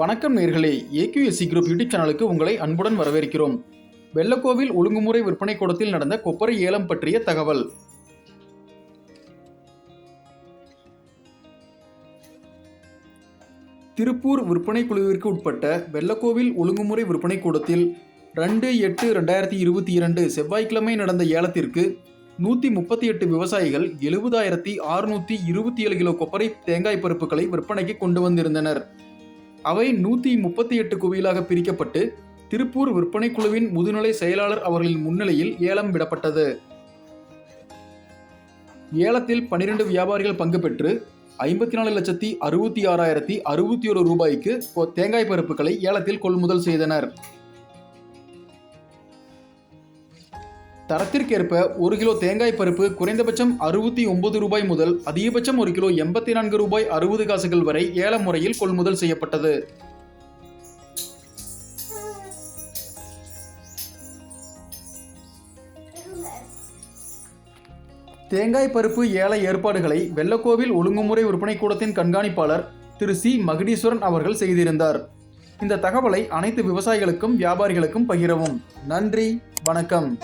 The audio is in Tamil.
வணக்கம் நேர்களே. ஏகியூஎஸ்சி குரூப் யூடியூப் சேனலுக்கு உங்களை அன்புடன் வரவேற்கிறோம். வெள்ளக்கோவில் ஒழுங்குமுறை விற்பனை கூடத்தில் நடந்த கொப்பரை ஏலம் பற்றிய தகவல். திருப்பூர் விற்பனை குழுவிற்கு உட்பட்ட வெள்ளக்கோவில் ஒழுங்குமுறை விற்பனை கூடத்தில் ரெண்டு எட்டு ரெண்டாயிரத்தி இருபத்தி இரண்டு செவ்வாய்க்கிழமை நடந்த ஏலத்திற்கு நூற்றி முப்பத்தி எட்டு விவசாயிகள் எழுபதாயிரத்தி அறுநூற்றி இருபத்தி ஏழு கிலோ கொப்பரை தேங்காய் பருப்புகளை விற்பனைக்கு கொண்டு வந்திருந்தனர். அவை நூற்றி முப்பத்தி எட்டு குவியலாக பிரிக்கப்பட்டு திருப்பூர் விற்பனை குழுவின் முதுநிலை செயலாளர் அவர்களின் முன்னிலையில் ஏலம் விடப்பட்டது. ஏலத்தில் பனிரெண்டு வியாபாரிகள் பங்கு பெற்று ஐம்பத்தி நாலு லட்சத்தி அறுபத்தி ஆறாயிரத்தி அறுபத்தி ஒரு ரூபாய்க்கு தேங்காய் பருப்புகளை ஏலத்தில் கொள்முதல் செய்தனர். தரத்திற்கேற்ப ஒரு கிலோ தேங்காய் பருப்பு குறைந்தபட்சம் அறுபத்தி ஒன்பது ரூபாய் முதல் அதிகபட்சம் ஒரு கிலோ எண்பத்தி நான்கு ரூபாய் அறுபது காசுகள் வரை ஏல முறையில் கொள்முதல் செய்யப்பட்டது. தேங்காய் பருப்பு ஏல ஏற்பாடுகளை வெள்ளக்கோவில் ஒழுங்குமுறை விற்பனை கூடத்தின் கண்காணிப்பாளர் திரு சி. மகுடீஸ்வரன் அவர்கள் செய்திருந்தார். இந்த தகவலை அனைத்து விவசாயிகளுக்கும் வியாபாரிகளுக்கும் பகிரவும். நன்றி வணக்கம்.